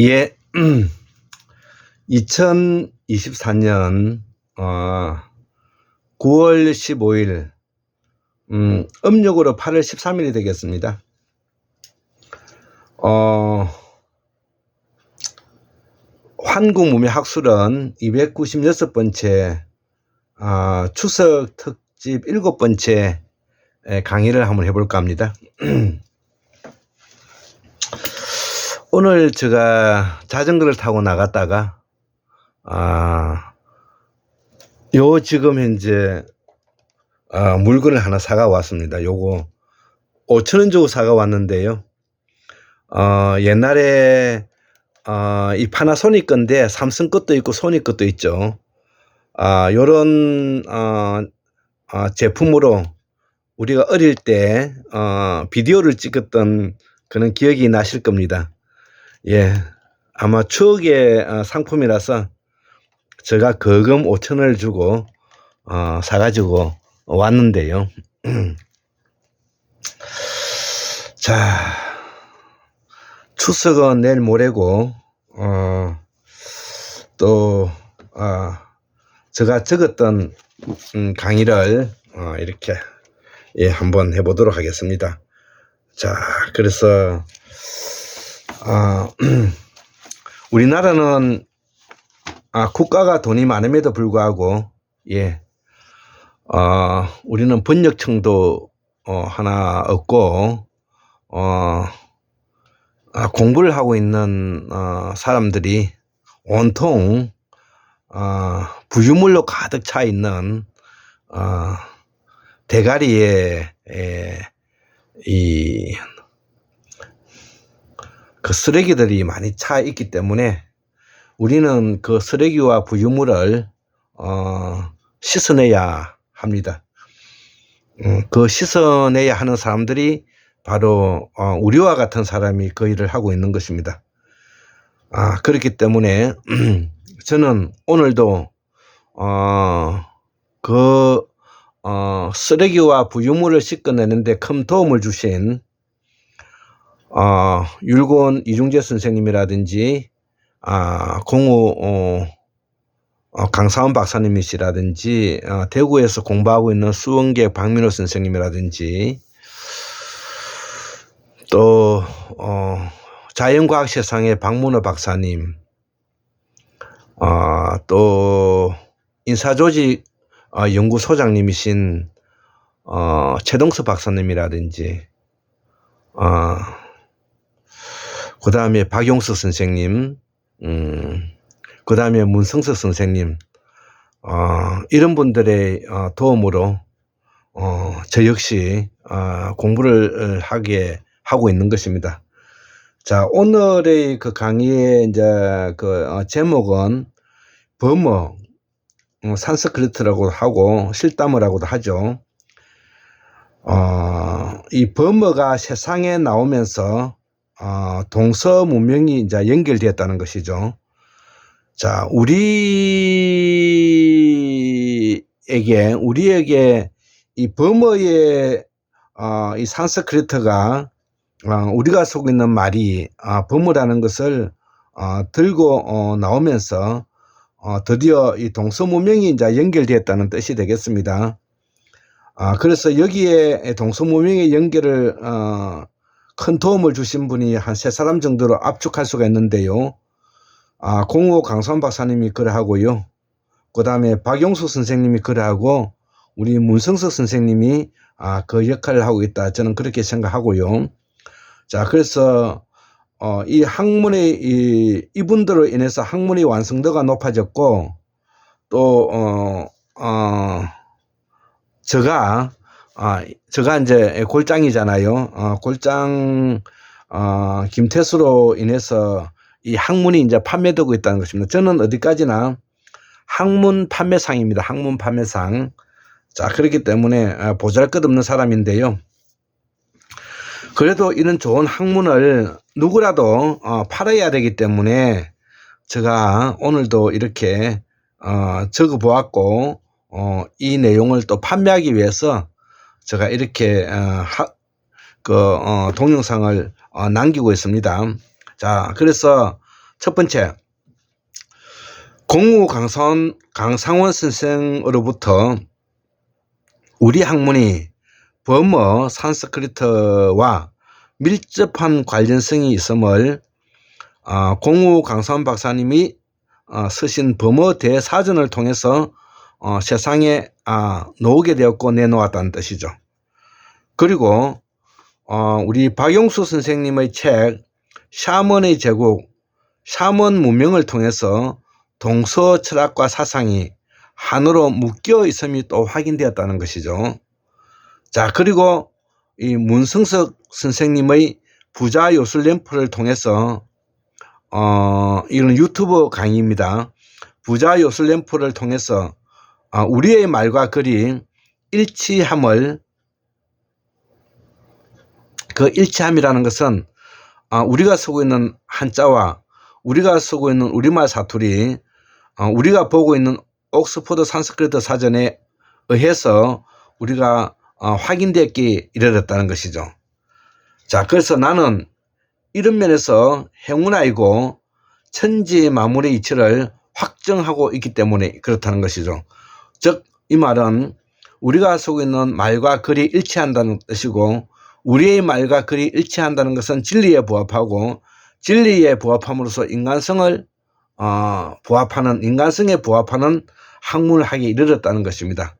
예, 2024년 어, 9월 15일 음, 음력으로 8월 13일이 되겠습니다. 어, 환국무명 학술은 296번째 아, 추석 특집 7번째 강의를 한번 해볼까 합니다. 오늘 제가 자전거를 타고 나갔다가 아, 요 지금 현재 아, 물건을 하나 사가 왔습니다. 요거 5천 원 주고 사가 왔는데요. 어, 옛날에 어, 이 파나소닉 건데 삼성 것도 있고 소니 것도 있죠. 아, 요런 어, 어, 제품으로 우리가 어릴 때 어, 비디오를 찍었던 그런 기억이 나실 겁니다. 예, 아마 추억의 어, 상품이라서 제가 거금 5천원을 주고 어, 사가지고 왔는데요. 자, 추석은 내일 모레고 어, 또 어, 제가 적었던 음, 강의를 어, 이렇게 예, 한번 해보도록 하겠습니다. 자, 그래서 아, 우리나라는 아, 국가가 돈이 많음에도 불구하고 예, 어, 우리는 번역청도 어, 하나 없고 어, 아, 공부를 하고 있는 어, 사람들이 온통 어, 부유물로 가득 차 있는 어, 대가리에 에, 이 그 쓰레기들이 많이 차 있기 때문에 우리는 그 쓰레기와 부유물을 어, 씻어내야 합니다. 음, 그 씻어내야 하는 사람들이 바로 어, 우리와 같은 사람이 그 일을 하고 있는 것입니다. 아, 그렇기 때문에 저는 오늘도 어, 그 어, 쓰레기와 부유물을 씻어내는데 큰 도움을 주신 어, 율곤 이중재 선생님이라든지 아, 공우 어, 어, 강사원 박사님이시라든지 어, 대구에서 공부하고 있는 수원계 박민호 선생님이라든지 또 어, 자연과학 세상의 박문호 박사님 어, 또 인사조직 어, 연구소장님이신 어, 최동수 박사님이라든지 어, 그 다음에 박용수 선생님, 음, 그 다음에 문성석 선생님, 어, 이런 분들의 어, 도움으로 어, 저 역시 어, 공부를 하게 하고 있는 것입니다. 자, 오늘의 그 강의의 이제 그 어, 제목은 범어, 어, 산스크리트라고 하고 실담어라고도 하죠. 어, 이 범어가 세상에 나오면서 어, 동서 문명이 이제 연결되었다는 것이죠. 자, 우리에게, 우리에게 이 범어의, 어, 이 산스크리트가, 어, 우리가 쓰고 있는 말이, 어, 범어라는 것을, 어, 들고, 어, 나오면서, 어, 드디어 이 동서 문명이 이제 연결되었다는 뜻이 되겠습니다. 아, 그래서 여기에 동서 문명의 연결을, 어, 큰 도움을 주신 분이 한 세 사람 정도로 압축할 수가 있는데요. 아, 공호 강선 박사님이 그래 하고요. 그 다음에 박용수 선생님이 그래 하고 우리 문성석 선생님이 아, 그 역할을 하고 있다. 저는 그렇게 생각하고요. 자, 그래서 어, 이 학문의 이, 이분들로 인해서 학문의 완성도가 높아졌고 또 어, 어, 제가 아, 제가 이제 골장이잖아요. 어, 골장, 어, 김태수로 인해서 이 학문이 이제 판매되고 있다는 것입니다. 저는 어디까지나 학문 판매상입니다. 학문 판매상. 자, 그렇기 때문에 어, 보잘 것 없는 사람인데요. 그래도 이런 좋은 학문을 누구라도 어, 팔아야 되기 때문에 제가 오늘도 이렇게 어, 적어 보았고 어, 이 내용을 또 판매하기 위해서 제가 이렇게 어, 하, 그 어, 동영상을 어, 남기고 있습니다. 자, 그래서 첫 번째, 공우 강선, 강상원 선생으로부터 우리 학문이 범어 산스크리트와 밀접한 관련성이 있음을 어, 공우 강산 박사님이 어, 쓰신 범어 대사전을 통해서 어, 세상에 아, 놓게 되었고 내놓았다는 뜻이죠. 그리고 어, 우리 박용수 선생님의 책 샤먼의 제국, 샤먼 문명을 통해서 동서 철학과 사상이 한으로 묶여 있음이 또 확인되었다는 것이죠. 자, 그리고 이 문성석 선생님의 부자 요술 램프를 통해서 어, 이런 유튜브 강의입니다. 부자 요술 램프를 통해서 어, 우리의 말과 글이 일치함을 그 일치함이라는 것은 어, 우리가 쓰고 있는 한자와 우리가 쓰고 있는 우리말 사투리 어, 우리가 보고 있는 옥스퍼드 산스크리트 사전에 의해서 우리가 어, 확인되기 이르렀다는 것이죠. 자, 그래서 나는 이런 면에서 행운아이고 천지 만물의 이치를 확정하고 있기 때문에 그렇다는 것이죠. 즉, 이 말은 우리가 쓰고 있는 말과 글이 일치한다는 뜻이고 우리의 말과 글이 일치한다는 것은 진리에 부합하고 진리에 부합함으로써 인간성을 어, 부합하는 인간성에 부합하는 하기 이르렀다는 것입니다.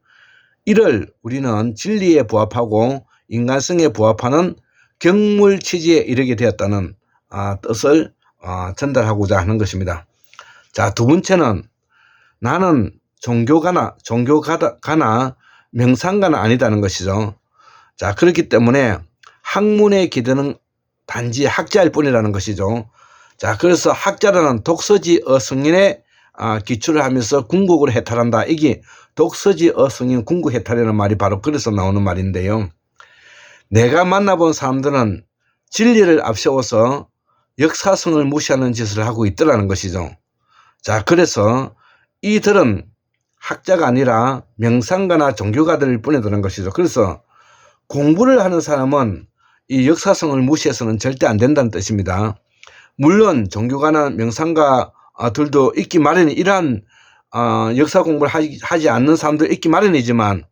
이를 우리는 진리에 부합하고 인간성에 부합하는 경물 취지에 이르게 되었다는 아, 뜻을 아, 전달하고자 하는 것입니다. 자, 두 번째는 나는 종교가나 종교가나 명상가나 아니다는 것이죠. 자, 그렇기 때문에 학문의 기대는 단지 학자일 뿐이라는 것이죠. 자, 그래서 학자라는 독서지 어승인의 아, 기출을 하면서 궁극을 해탈한다. 이게 독서지 어승인 궁극 해탈이라는 말이 바로 그래서 나오는 말인데요. 내가 만나본 사람들은 진리를 앞세워서 역사성을 무시하는 짓을 하고 있더라는 것이죠. 자, 그래서 이들은 학자가 아니라 명상가나 종교가들일 뿐이라는 것이죠. 그래서 공부를 하는 사람은 이 역사성을 무시해서는 절대 안 된다는 뜻입니다. 물론 종교가나 명상가들도 있기 마련이 이러한 어, 역사 공부를 하지, 않는 사람도 있기 마련이지만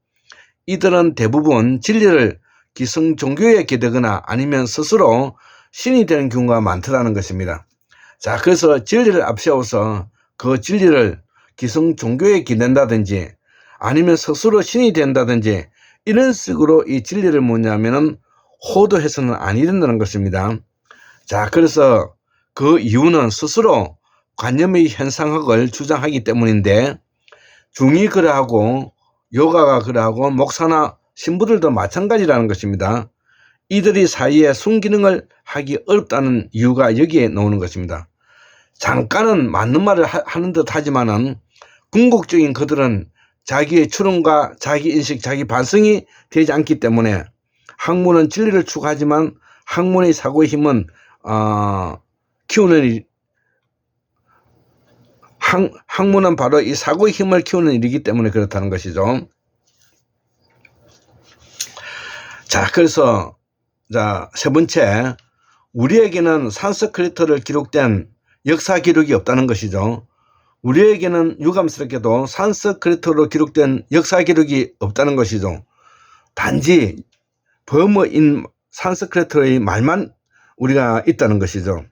이들은 대부분 진리를 기성 종교에 기대거나 아니면 스스로 신이 되는 경우가 많더라는 것입니다. 자, 그래서 진리를 앞세워서 그 진리를 기성 종교에 기댄다든지 아니면 스스로 신이 된다든지 이런 식으로 이 진리를 뭐냐면은 호도해서는 아니 된다는 것입니다. 자, 그래서 그 이유는 스스로 관념의 현상학을 주장하기 때문인데 중이 그러하고 요가가 그러하고 목사나 신부들도 마찬가지라는 것입니다. 이들이 사이에 순기능을 하기 어렵다는 이유가 여기에 나오는 것입니다. 잠깐은 맞는 말을 하 는 듯 하지만은 궁극적인 그들은 자기의 추론과 자기 인식, 자기 반성이 되지 않기 때문에 학문은 진리를 추구하지만 학문의 사고의 힘은 어, 키우는 일, 학, 학문은 바로 이 사고의 힘을 키우는 일이기 때문에 그렇다는 것이죠. 자, 그래서 자, 세 번째 우리에게는 산스크리트를 기록된 역사 기록이 없다는 것이죠. 우리에게는 유감스럽게도 산스크리트로 기록된 역사 기록이 없다는 것이죠. 단지 범어인 산스크리트의 말만 우리가 있다는 것이죠.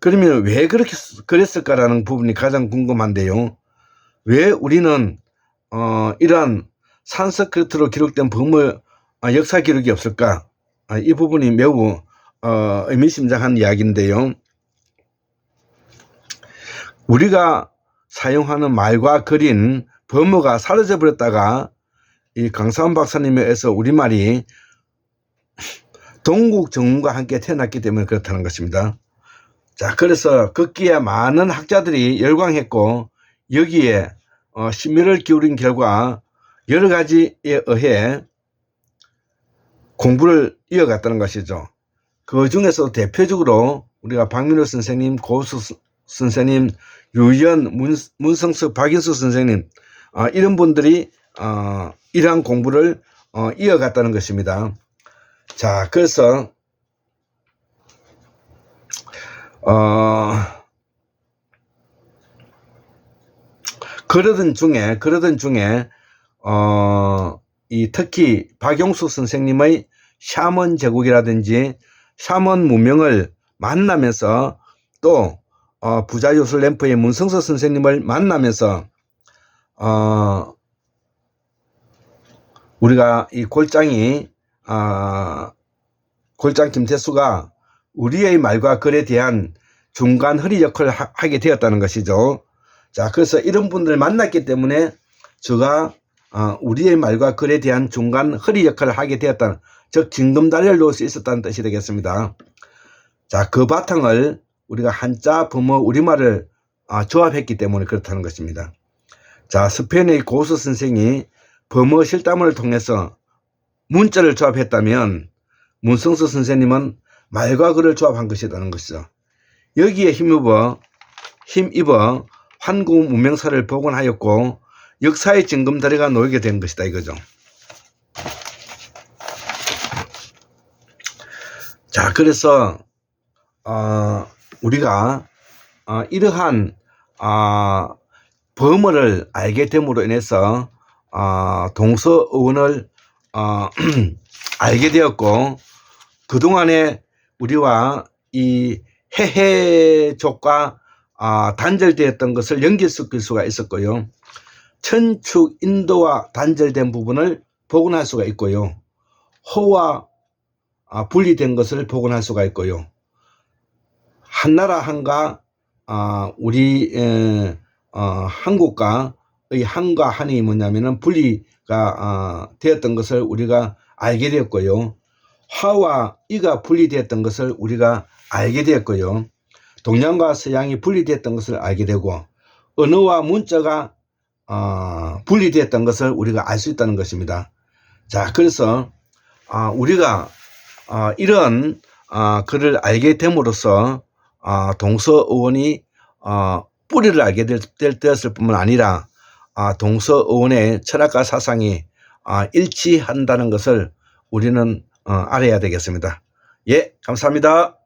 그러면 왜 그렇게 그랬을까라는 부분이 가장 궁금한데요. 왜 우리는 어, 이러한 산스크리트로 기록된 범어 아, 역사 기록이 없을까? 아, 이 부분이 매우 어, 의미심장한 이야기인데요. 우리가 사용하는 말과 글인 범어가 사라져 버렸다가 이 강사원 박사님에 의해서 우리말이 동국 정문과 함께 태어났기 때문에 그렇다는 것입니다. 자, 그래서 극기에 많은 학자들이 열광했고 여기에 어, 심의를 기울인 결과 여러 가지에 의해 공부를 이어갔다는 것이죠. 그 중에서 대표적으로 우리가 박민호 선생님, 고수 선생님, 유연, 문, 문성석, 박인수 선생님 어, 이런 분들이 어, 이러한 공부를 어, 이어갔다는 것입니다. 자, 그래서 어, 그러던 중에 그러던 중에 어 이 특히 박용수 선생님의 샤먼 제국이라든지 샤먼 문명을 만나면서 또 어, 부자 요술 램프의 문성서 선생님을 만나면서 어 우리가 이 골장이 아 골장 김태수가 우리의 말과 글에 대한 중간 허리 역할을 하, 하게 되었다는 것이죠. 자, 그래서 이런 분들을 만났기 때문에 제가 어, 우리의 말과 글에 대한 중간 허리 역할을 하게 되었다는, 즉 징검다리를 놓을 수 있었다는 뜻이 되겠습니다. 자, 그 바탕을 우리가 한자, 범어, 우리말을 아, 조합했기 때문에 그렇다는 것입니다. 자, 스페인의 고수 선생이 범어 실담을 통해서 문자를 조합했다면 문성수 선생님은 말과 글을 조합한 것이라는 것이죠. 여기에 힘입어 힘입어 환구 문명사를 복원하였고 역사의 징검다리가 놓이게 된 것이다 이거죠. 자, 그래서 어, 우리가 어, 이러한 어, 범어를 알게 됨으로 인해서 어, 동서의원을 어, 알게 되었고 그동안에 우리와 이 해해족과 아, 단절되었던 것을 연결시킬 수가 있었고요. 천축 인도와 단절된 부분을 복원할 수가 있고요. 호와 아, 분리된 것을 복원할 수가 있고요. 한나라 한가 아, 우리 에, 어, 한국과의 한과 한이 뭐냐면은 분리가 아, 되었던 것을 우리가 알게 되었고요. 화와 이가 분리되었던 것을 우리가 알게 되었고요. 동양과 서양이 분리되었던 것을 알게 되고 언어와 문자가 어, 분리되었던 것을 우리가 알 수 있다는 것입니다. 자, 그래서 어, 우리가 어, 이런 어, 글을 알게 됨으로써 어, 동서 의원이 어, 뿌리를 알게 될, 될 되었을 뿐만 아니라 어, 동서 의원의 철학과 사상이 어, 일치한다는 것을 우리는 어, 알아야 되겠습니다. 예, 감사합니다.